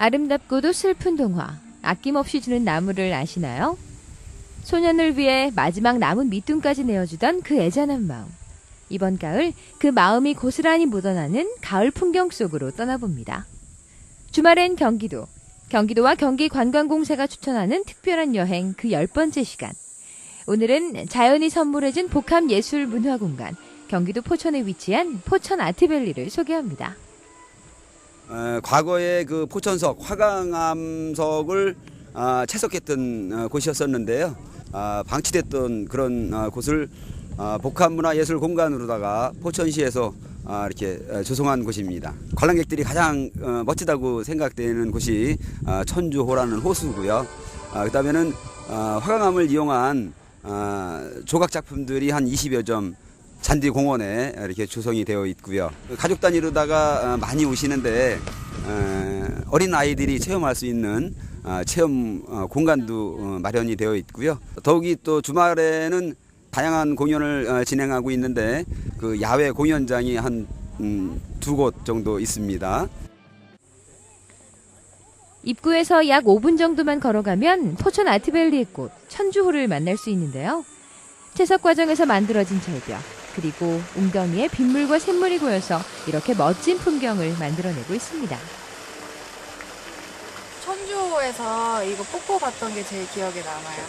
아름답고도 슬픈 동화, 아낌없이 주는 나무를 아시나요? 소년을 위해 마지막 남은 밑둥까지 내어주던 그 애잔한 마음. 이번 가을 그 마음이 고스란히 묻어나는 가을 풍경 속으로 떠나봅니다. 주말엔 경기도, 경기도와 경기관광공사가 추천하는 특별한 여행 그 열 번째 시간. 오늘은 자연이 선물해준 복합예술문화공간, 경기도 포천에 위치한 포천 아트밸리를 소개합니다. 어, 과거에 그 포천석 화강암석을 아, 채석했던 어, 곳이었었는데요. 아, 방치됐던 그런 아, 곳을 아, 복합문화예술 공간으로다가 포천시에서 아, 이렇게 어, 조성한 곳입니다. 관람객들이 가장 어, 멋지다고 생각되는 곳이 아, 천주호라는 호수고요. 아, 그다음에는 아, 화강암을 이용한 아, 조각 작품들이 한 20여 점 잔디 공원에 이렇게 조성이 되어 있고요. 가족 단위로다가 어, 많이 오시는데 어, 어린 아이들이 체험할 수 있는 어, 체험 어, 공간도 어, 마련이 되어 있고요. 더욱이 또 주말에는 다양한 공연을 어, 진행하고 있는데 그 야외 공연장이 한 두 곳 정도 있습니다. 입구에서 약 5분 정도만 걸어가면 포천 아트밸리의 꽃 천주호를 만날 수 있는데요. 채석 과정에서 만들어진 절벽 그리고 웅덩이에 빗물과 샘물이 고여서 이렇게 멋진 풍경을 만들어내고 있습니다. 천주호에서 이거 뽀뽀 봤던 게 제일 기억에 남아요.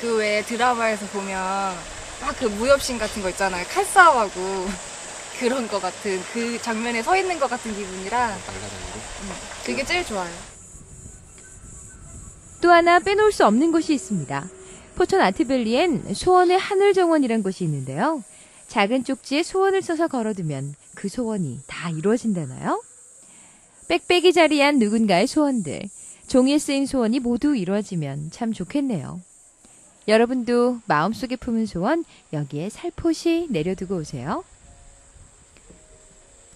그 외에 드라마에서 보면 막 그 무협신 같은 거 있잖아요. 칼 싸움하고 그런 거 같은 그 장면에 서 있는 것 같은 기분이라 음, 그게 제일 좋아요. 또 하나 빼놓을 수 없는 곳이 있습니다. 포천 아트밸리엔 소원의 하늘 정원이란 곳이 있는데요. 작은 쪽지에 소원을 써서 걸어두면 그 소원이 다 이루어진다나요? 빽빽이 자리한 누군가의 소원들, 종이에 쓰인 소원이 모두 이루어지면 참 좋겠네요. 여러분도 마음속에 품은 소원 여기에 살포시 내려두고 오세요.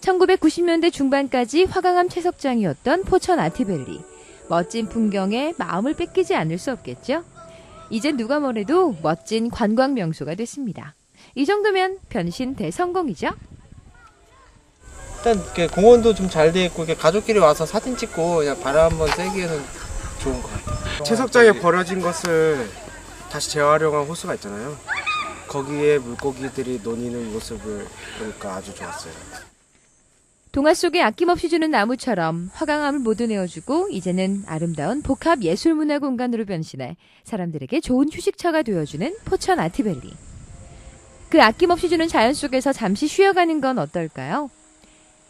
1990년대 중반까지 화강암 채석장이었던 포천 아트밸리. 멋진 풍경에 마음을 뺏기지 않을 수 없겠죠? 이젠 누가 뭐래도 멋진 관광 명소가 됐습니다. 이 정도면 변신 대성공이죠? 일단 이렇게 공원도 좀 잘 돼 있고 이렇게 가족끼리 와서 사진 찍고 그냥 바람 한번 쐬기에는 좋은 것 같아요. 채석장에 버려진 것을 다시 재활용한 호수가 있잖아요. 거기에 물고기들이 노니는 모습을 보니까 아주 좋았어요. 동화 속에 아낌없이 주는 나무처럼 화강암을 모두 내어주고 이제는 아름다운 복합 예술 문화 공간으로 변신해 사람들에게 좋은 휴식처가 되어주는 포천 아트밸리. 그 아낌없이 주는 자연 속에서 잠시 쉬어가는 건 어떨까요?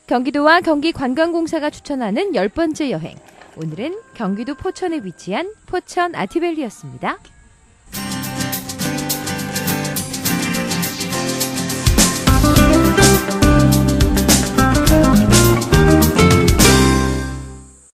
경기도와 경기관광공사가 추천하는 열 번째 여행. 오늘은 경기도 포천에 위치한 포천 아트밸리였습니다.